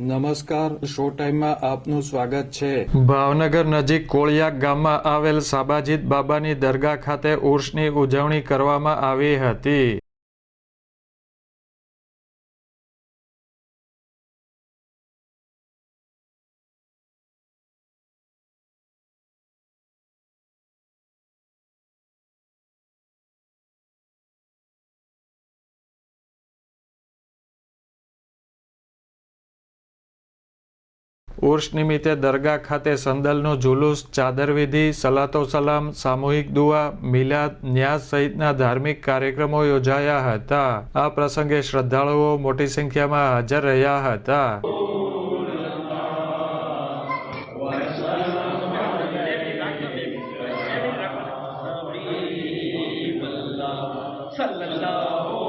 નમસ્કાર શો ટાઈમમાં આપનું સ્વાગત છે. ભાવનગર નજીક કોળિયા ગામમાં આવેલ સાબાજીત બાબાની દરગાહ ખાતે ઉર્ષની ઉજવણી કરવામાં આવી હતી. ઉર્ષ નિમિત્તે દરગાહ ખાતે સંદલનો જુલુસ ચાદર વિધિ સલાતો સલામ સામૂહિક દુઆ મિલાદ ન્યાઝ સહિતના ધાર્મિક કાર્યક્રમો યોજાયા હતા આ પ્રસંગે શ્રદ્ધાળુઓ મોટી સંખ્યામાં હાજર રહ્યા હતા وسلم في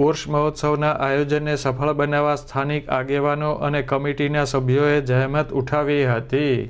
ઉર્ષ મહોત્સવના આયોજનને સફળ બનાવવા સ્થાનિક આગેવાનો અને કમિટીના સભ્યોએ જહેમત ઉઠાવી હતી.